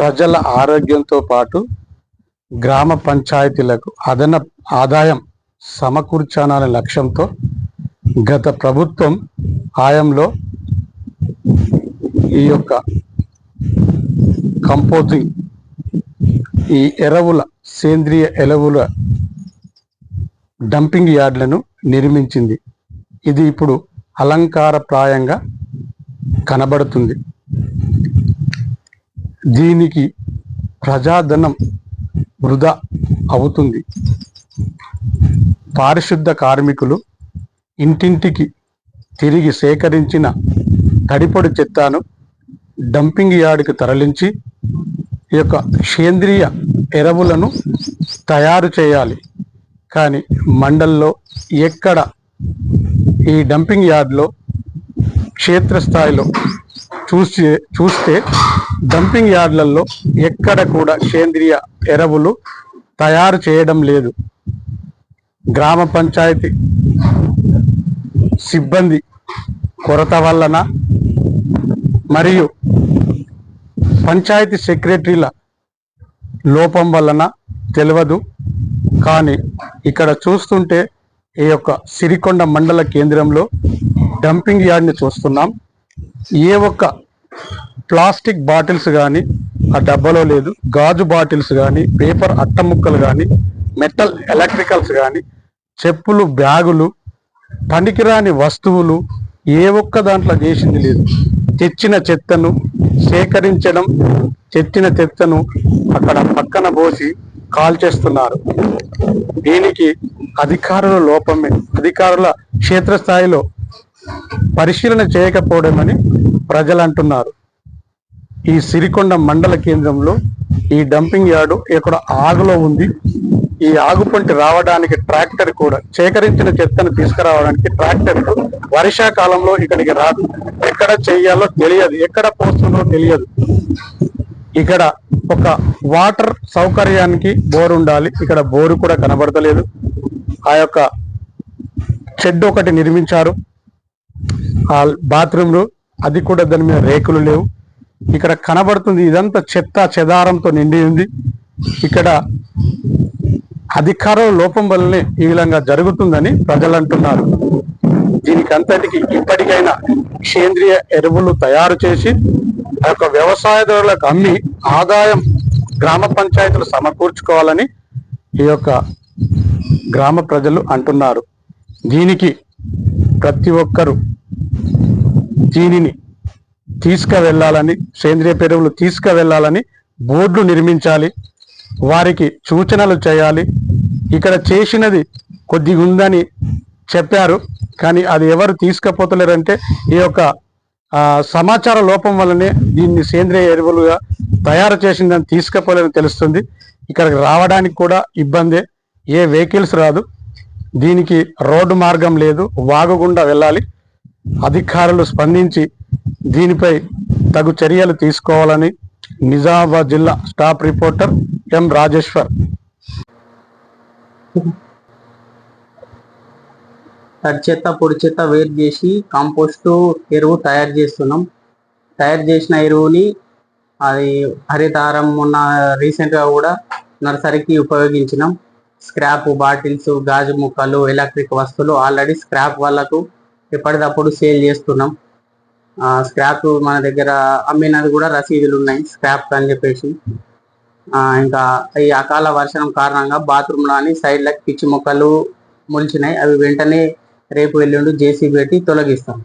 ప్రజల ఆరోగ్యంతో పాటు గ్రామ పంచాయతీలకు అదన ఆదాయం సమకూర్చాలనే లక్ష్యంతో గత ప్రభుత్వం ఆయంలో ఈ యొక్క కంపోజింగ్ ఈ ఎరువుల సేంద్రియ ఎరువుల డంపింగ్ యార్డులను నిర్మించింది. ఇది ఇప్పుడు అలంకారప్రాయంగా కనబడుతుంది. దీనికి ప్రజాధనం వృధా అవుతుంది. పారిశుద్ధ కార్మికులు ఇంటింటికి తిరిగి సేకరించిన తడిపొడి చెత్తను డంపింగ్ యార్డ్కి తరలించి ఈ యొక్క సేంద్రియ ఎరువులను తయారు చేయాలి. కానీ మండల్లో ఎక్కడ ఈ డంపింగ్ యార్డ్లో క్షేత్రస్థాయిలో చూసి చూస్తే డంపింగ్ యార్డ్లలో ఎక్కడ కూడా సేంద్రియ ఎరువులు తయారు చేయడం లేదు. గ్రామ పంచాయతీ సిబ్బంది కొరత వలన మరియు పంచాయతీ సెక్రటరీల లోపం వలన తెలియదు. కానీ ఇక్కడ చూస్తుంటే ఈ యొక్క సిరికొండ మండల కేంద్రంలో డంపింగ్ యార్డ్ని చూస్తున్నాం. ఏ ఒక్క ప్లాస్టిక్ బాటిల్స్ కానీ ఆ డబ్బాలో లేదు. గాజు బాటిల్స్ కానీ పేపర్ అట్ట ముక్కలు కానీ మెటల్ ఎలక్ట్రికల్స్ కానీ చెప్పులు బ్యాగులు పనికిరాని వస్తువులు ఏ ఒక్క దాంట్లో చేసింది లేదు. తెచ్చిన చెత్తను సేకరించడం తెచ్చిన చెత్తను అక్కడ పక్కన పోసి కాల్చేస్తున్నారు. దీనికి అధికారుల లోపమే అధికారుల క్షేత్రస్థాయిలో పరిశీలన చేయకపోవడమని ప్రజలు అంటున్నారు ఈ సిరికొండ మండల కేంద్రంలో ఈ డంపింగ్ యార్డు ఇక్కడ ఆగులో ఉంది. ఈ ఆగుపంటి రావడానికి ట్రాక్టర్ కూడా సేకరించిన చెత్తను తీసుకురావడానికి ట్రాక్టర్ వర్షాకాలంలో ఇక్కడికి రాదు ఎక్కడ చెయ్యాలో తెలియదు ఎక్కడ పోస్తుందో తెలియదు. ఇక్కడ ఒక వాటర్ సౌకర్యానికి బోర్ ఉండాలి. ఇక్కడ బోరు కూడా కనబడతలేదు. ఆ యొక్క షెడ్ ఒకటి నిర్మించారు. ఆ బాత్రూమ్లు అది కూడా దాని మీద రేకులు లేవు. ఇక్కడ కనబడుతుంది ఇదంతా చెత్త చెదారంతో నిండి ఉంది. ఇక్కడ అధికారుల లోపం వల్లనే ఈ విధంగా జరుగుతుందని ప్రజలు అంటున్నారు. దీనికి అంతటికి ఇప్పటికైనా సేంద్రియ ఎరువులు తయారు చేసి ఆ యొక్క వ్యవసాయదారులకు అమ్మి ఆదాయం గ్రామ పంచాయతీలు సమకూర్చుకోవాలని ఈ యొక్క గ్రామ ప్రజలు అంటున్నారు. దీనికి ప్రతి ఒక్కరూ దీనిని తీసుకువెళ్ళాలని సేంద్రియ పెరువులు తీసుకువెళ్ళాలని బోర్డులు నిర్మించాలి. వారికి సూచనలు చేయాలి. ఇక్కడ చేసినది కొద్దిగా ఉందని చెప్పారు. కానీ అది ఎవరు తీసుకుపోతలేరంటే ఈ యొక్క సమాచార లోపం వల్లనే దీన్ని సేంద్రియ ఎరువులుగా తయారు చేసిందని తీసుకుపోలేదని తెలుస్తుంది. ఇక్కడికి రావడానికి కూడా ఇబ్బందే. ఏ వెహికల్స్ రాదు. దీనికి రోడ్డు మార్గం లేదు. వాగుగుండా వెళ్ళాలి. అధికారులు స్పందించి దీనిపై తగు చర్యలు తీసుకోవాలని నిజామాబాద్ జిల్లా స్టాఫ్ రిపోర్టర్ ఎం రాజేశ్వర్. తడి చెత్త పొడి చెత్త వేరు చేసి కాంపోస్టు ఎరువు తయారు చేస్తున్నాం. తయారు చేసిన ఎరువుని అది హరితారం మొన్న రీసెంట్గా కూడా నర్సరీకి ఉపయోగించినాం. స్క్రాప్ బాటిల్స్ గాజు ముక్కలు ఎలక్ట్రిక్ వస్తువులు ఆల్రెడీ స్క్రాప్ వాళ్ళకు ఎప్పటికప్పుడు సేల్ చేస్తున్నాం. స్క్రాప్ మన దగ్గర అమ్మినది కూడా రసీదులు ఉన్నాయి స్క్రాప్ అని చెప్పేసి. ఇంకా ఈ అకాల వర్షం కారణంగా బాత్రూంలోని సైడ్లకు పిచ్చి మొక్కలు మొలిచినాయి. అవి వెంటనే రేపు ఎల్లుండి జేసీ పెట్టి తొలగిస్తాం.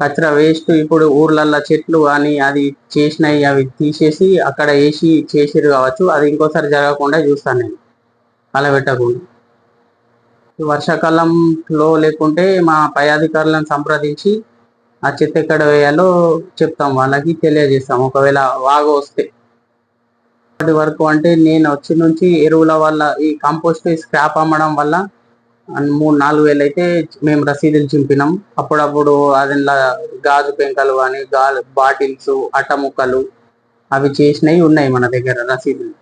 కచ్చర వేస్ట్ ఇప్పుడు ఊర్లల్లో చెట్లు కానీ అది చేసినవి అవి తీసేసి అక్కడ వేసి చేసిరు కావచ్చు. అది ఇంకోసారి జరగకుండా చూస్తాను నేను. అలా పెట్టకుండా వర్షాకాలంలో లేకుంటే మా పై అధికారులను సంప్రదించి ఆ చెత్త ఎక్కడ వేయాలో చెప్తాం. వాళ్ళకి తెలియజేస్తాం. ఒకవేళ వాగు వస్తే ఇప్పటి వరకు అంటే నేను వచ్చి నుంచి ఎరువుల వల్ల ఈ కంపోస్ట్ స్క్రాప్ అమ్మడం వల్ల మూడు నాలుగు వేలు అయితే మేము రసీదులు చింపినాం. అప్పుడప్పుడు అదిలా గాజు పెంకలు కానీ గా బాటిల్స్ అట్ట ముక్కలు అవి చేసినవి ఉన్నాయి మన దగ్గర రసీదులు.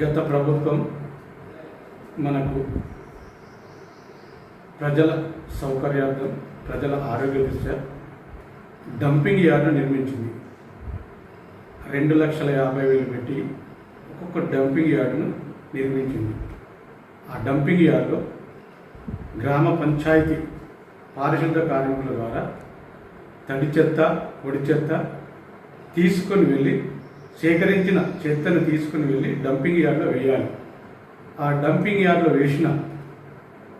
గత ప్రభుత్వం మనకు ప్రజల సౌకర్యార్థం ప్రజల ఆరోగ్య దృష్ట్యా డంపింగ్ యార్డ్ను నిర్మించింది. రెండు లక్షల యాభై వేలు పెట్టి ఒక్కొక్క డంపింగ్ యార్డును నిర్మించింది. ఆ డంపింగ్ యార్డులో గ్రామ పంచాయతీ పారిశుద్ధ కార్మికుల ద్వారా తడి చెత్త పొడి చెత్త తీసుకొని వెళ్ళి సేకరించిన చెత్తను తీసుకొని వెళ్ళి డంపింగ్ యార్డ్లో వేయాలి. ఆ డంపింగ్ యార్డ్లో వేసిన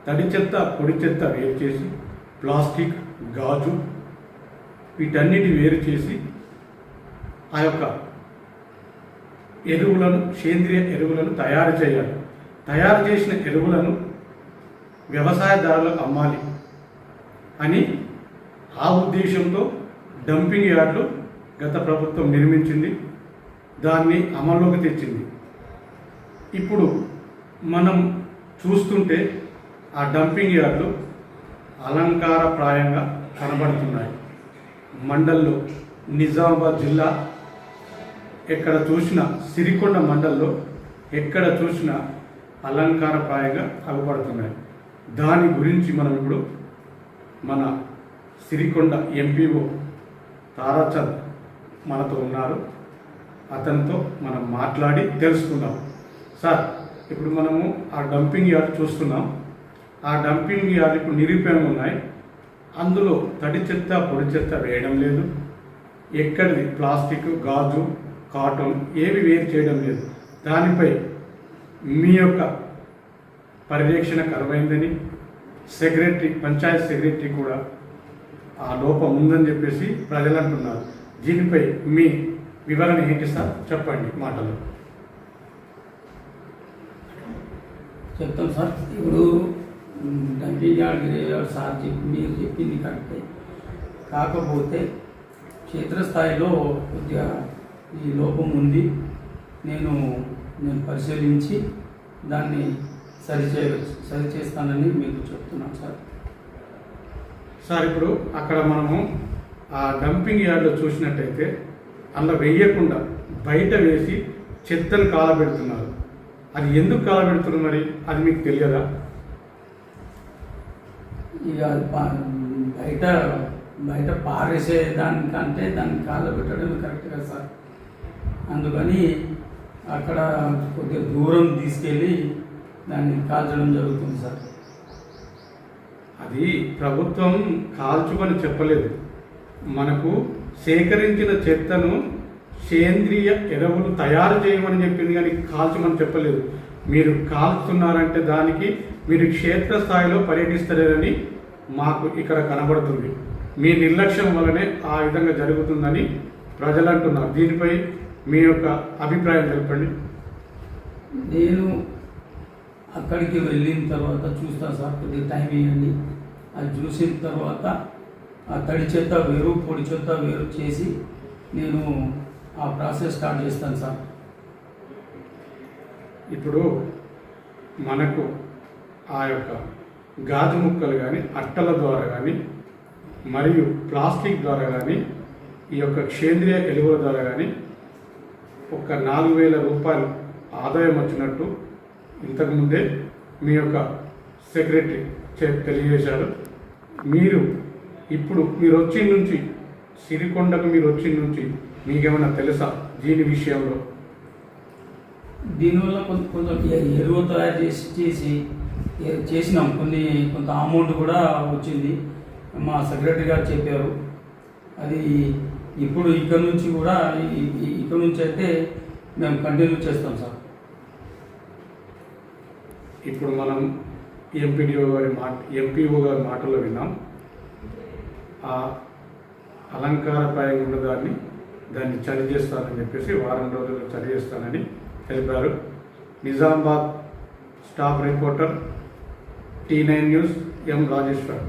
తడి చెత్త పొడి చెత్త వేరు చేసి ప్లాస్టిక్ గాజు వీటన్నిటి వేరు చేసి ఆ యొక్క ఎరువులను సేంద్రియ ఎరువులను తయారు చేయాలి. తయారు చేసిన ఎరువులను వ్యవసాయదారులకు అమ్మాలి అని ఆ ఉద్దేశంతో డంపింగ్ యార్డులు గత ప్రభుత్వం నిర్మించింది. దాన్ని అమల్లోకి తెచ్చింది. ఇప్పుడు మనం చూస్తుంటే ఆ డంపింగ్ యార్డ్లు అలంకారప్రాయంగా కనబడుతున్నాయి. మండల్లో నిజామాబాద్ జిల్లా ఎక్కడ చూసినా సిరికొండ మండల్లో ఎక్కడ చూసినా అలంకారప్రాయంగా అగుపడుతున్నాయి దాని గురించి మనం ఇప్పుడు మన సిరికొండ ఎంపీఓ తారాచంద్ మనతో ఉన్నారు. అతనితో మనం మాట్లాడి తెలుసుకుందాం. సార్ ఇప్పుడు మనము ఆ డంపింగ్ యార్డ్ చూస్తున్నాం. ఆ డంపింగ్ యార్డ్ ఇప్పుడు నిరుపయోగం ఉన్నాయి. అందులో తడి చెత్త పొడి చెత్త వేయడం లేదు. ఎక్కడిది? ప్లాస్టిక్ గాజు కాటన్ ఏవి వేరు చేయడం లేదు. దానిపై మీ యొక్క పర్యవేక్షణ కరువైందని సెక్రటరీ పంచాయత్ సెక్రటరీ కూడా ఆ లోపం ఉందని చెప్పేసి ప్రజలు అంటున్నారు దీనిపై మీ వివరణ ఏంటి సార్? చెప్పండి మాటలు. చెప్తాం సార్. ఇప్పుడు డంపింగ్ యార్డ్ సార్ చెప్పి మీరు చెప్పింది కరెక్టే. కాకపోతే క్షేత్రస్థాయిలో కొద్దిగా ఈ లోపం ఉంది. నేను నేను పరిశీలించి దాన్ని సరిచే సరిచేస్తానని మీకు చెప్తున్నాను సార్. సార్ ఇప్పుడు అక్కడ మనము ఆ డంపింగ్ యార్డ్లో చూసినట్టయితే అందులో వేయకుండా బయట వేసి చెత్తను కాలబెడుతున్నారు. అది ఎందుకు కాలబెడుతున్నారు మరి? అది మీకు తెలియదా? ఇక బయట బయట పారేసే దానికంటే దాన్ని కాళ్ళ పెట్టడం కరెక్ట్ కదా సార్. అందుకని అక్కడ కొద్దిగా దూరం తీసుకెళ్ళి దాన్ని కాల్చడం జరుగుతుంది సార్. అది ప్రభుత్వం కాల్చుకొని చెప్పలేదు. మనకు సేకరించిన చెత్తను సేంద్రియ ఎరువులు తయారు చేయమని చెప్పింది కానీ కాల్చమని చెప్పలేదు. మీరు కాల్చుతున్నారంటే దానికి మీరు క్షేత్రస్థాయిలో పర్యటిస్తలేరని మాకు ఇక్కడ కనబడుతుంది. మీ నిర్లక్ష్యం వల్లనే ఆ విధంగా జరుగుతుందని ప్రజలు అంటున్నారు దీనిపై మీ యొక్క అభిప్రాయం తెలపండి. నేను అక్కడికి వెళ్ళిన తర్వాత చూస్తా సార్ కొద్దిగా టైం ఇవ్వండి. అది చూసిన తర్వాత ఆ తడి చెత్త వేరు పొడి చెత్త వేరు చేసి నేను ఆ ప్రాసెస్ స్టార్ట్ చేస్తాను సార్. ఇప్పుడు మనకు ఆ యొక్క గాజు ముక్కలు కానీ అట్టల ద్వారా కానీ మరియు ప్లాస్టిక్ ద్వారా కానీ ఈ యొక్క క్షేంద్రియ ఎరువుల ద్వారా కానీ ఒక నాలుగు వేల రూపాయలు ఆదాయం వచ్చినట్టు ఇంతకుముందే మీ యొక్క సెక్రటరీ చే తెలియజేశారు మీరు ఇప్పుడు మీరు వచ్చి నుంచి సిరికొండకు మీరు వచ్చి నుంచి మీకేమైనా తెలుసా దీని విషయంలో? దీనివల్ల కొంత కొంత ఎరువు తయారు చేసి చేసి చేసినాం. కొన్ని కొంత అమౌంట్ కూడా వచ్చింది. మా సెక్రటరీ గారు చెప్పారు. అది ఇప్పుడు ఇక్కడ నుంచి కూడా ఇక్కడ నుంచి అయితే మేము కంటిన్యూ చేస్తాం సార్. ఇప్పుడు మనం ఎంపీడీఓ గారి మాట ఎంపీఓ గారి మాటల్లో విన్నాం. ఆ అలంకారప్రాయంగా ఉన్న దాన్ని చలి చేస్తానని చెప్పేసి వారం రోజులు చలి చేస్తానని తెలిపారు. Nizamabad staff reporter T nine news M Rajeshwar.